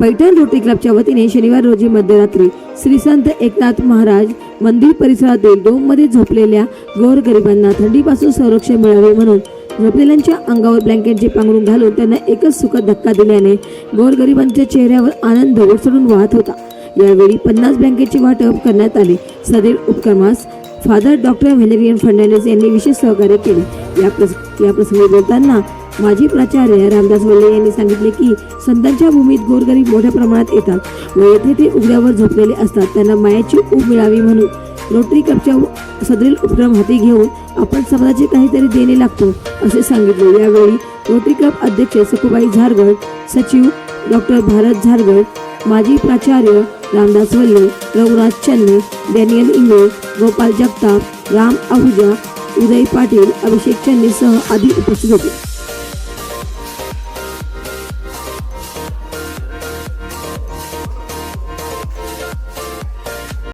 Paithan rotary क्लबच्या वतीने शनिवार रोजी मध्यरात्री श्री संत एकनाथ महाराज मंदिर परिसरातील डोममध्ये झोपलेल्या गोरगरिबांना थंडीपासून संरक्षण मिळावे म्हणून झोपलेल्यांच्या अंगावर ब्लँकेटचे पांघरून घालून त्यांना एकच सुखद धक्का दिल्याने गोरगरिबांच्या चेहऱ्यावर आनंद ओसरून वाहत होता. यावेळी पन्नास ब्लँकेटचे वाटप करण्यात आले. सदैव उपक्रमास फादर डॉक्टर व्हेलेरियन फर्नांडिस यांनी विशेष सहकार्य केले. या प्रस या प्रसंगी बोलताना माजी प्राचार्य रामदास वल्ले यांनी सांगितले की संतांच्या भूमीत गोरगरीब मोठ्या प्रमाणात येतात. व येथे ते उघड्यावर झोपलेले असतात. त्यांना मायाची ऊब मिळावी म्हणून रोटरी कपच्या सदरील उपक्रम हाती घेऊन आपण समाजाचे काहीतरी देणे लागतो असे सांगितले. यावेळी रोटरी क्लब अध्यक्ष सखुबाई झारगड सचिव डॉक्टर भारत झारगड माजी प्राचार्य रामदास वल्ले रघुनाथ चन्ने डॅनियल इंगळे गोपाल जगताप राम आहुजा उदय पाटील अभिषेक चन्नेसह आदी उपस्थित होते.